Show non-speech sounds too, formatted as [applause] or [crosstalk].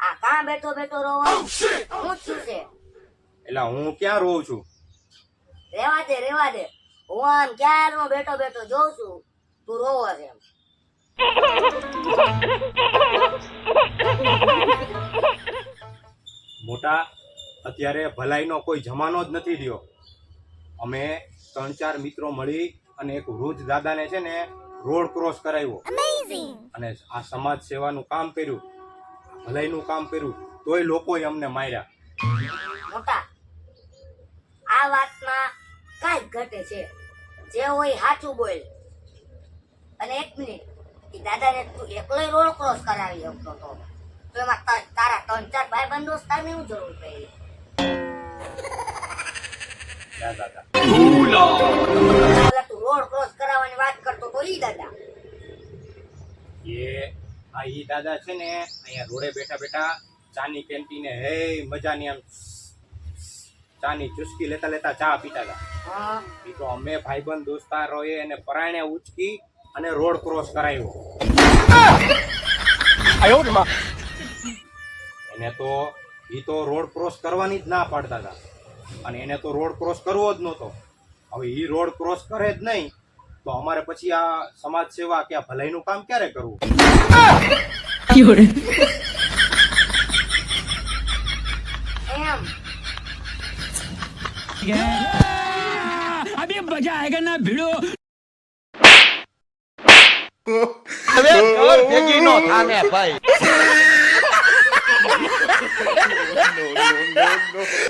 આ કા બેઠો બેઠો રોવા? Oh, એટલે હું ક્યાં રોઉં છું? રેવા દે રેવા દે. હું આમ ક્યાં નો બેઠો બેઠો જોઉં છું તું રોવો છે મોટા અત્યારે ભલાઈનો કોઈ જમાનો જ નથી રહ્યો. અમે ત્રણ ચાર મિત્રો મળી અને એક વૃદ્ધ દાદાને છે ને રોડ ક્રોસ કરાવ્યો. અને આ સમાજ સેવાનું કામ કર્યું. ભલાઈનું કામ કર્યું. તોય લોકોએ અમને માર્યા. મોટા આ વાતમાં કાંઈક ઘટે છે. જે હોય સાચું બોલ. અને એક મિનિટ દાદાને તું એકલો રોડ ક્રોસ કરાવી શકતો તો. તો એમાં તારા ત્રણ ચાર ભાઈ બંધો તારની હું જરૂર પડી. દાદા તું રોડ ક્રોસ ઈ દાદા. એ આ ઈ દાદા છે ને અહીંયા રોડે બેઠા બેઠા ચાની કેન્ટીને હે મજાની આમ ચાની ચુસ્કી લેતા લેતા ચા પીતા હતા એ તો અમે ભાઈબંધ દોસ્તારોએ એને પરાણે ઉચકી અને રોડ ક્રોસ કરાવ્યો એને તો એ તો રોડ ક્રોસ કરવાની જ ના પાડતા હતા અને એને તો રોડ ક્રોસ કરવો જ નહોતો. હવે એ રોડ ક્રોસ કરે જ નહીં. તો અમારે પછી આ સમાજ સેવા કે આ ભલાઈનું કામ ક્યારે કરવું? અભી મજા આયેગા ના ભીડો. [laughs]